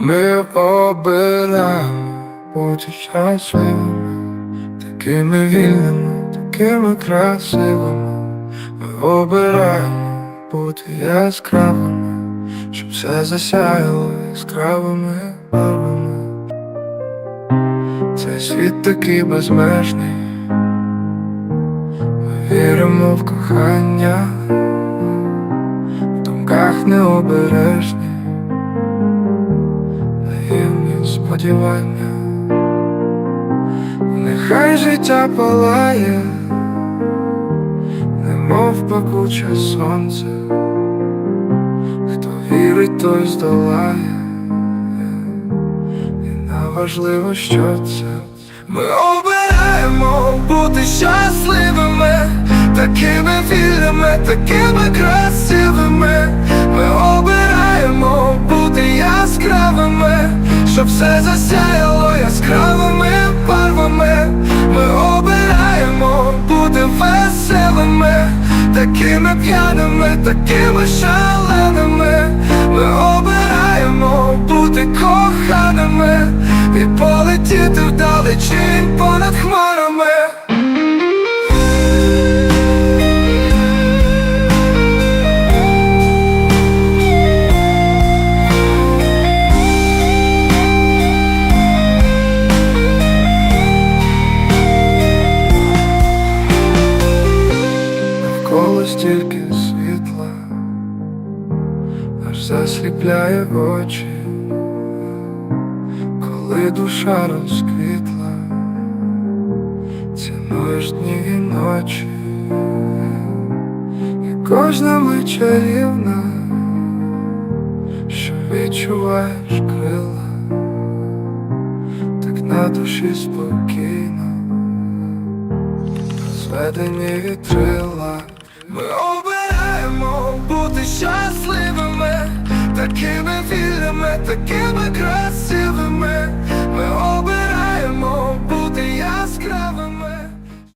Ми обираємо бути щасливими, такими вільними, такими красивими. Ми обираємо бути яскравими, щоб все засяяло яскравими барвами. Цей світ такий безмежний. Ми віримо в кохання, в думках необережні сподівання, нехай життя палає, немов пекуче сонце, хто вірить, той здолає, і не важливо, що це. Ми обираємо бути щасливими, такими вільними, такими красивими. Все засяяло яскравими барвами. Ми обираємо бути веселими, такими п'яними, такими шаленими. Ми обираємо бути коханими і полетіти вдалечінь понад хмарами. Стільки світла, аж засліпляє очі, коли душа розквітла, цінуєш дні і ночі, і кожна мить чарівна, що відчуваєш крила, так на душі спокійно зведені вітрила. Can I feel them at the camera grass?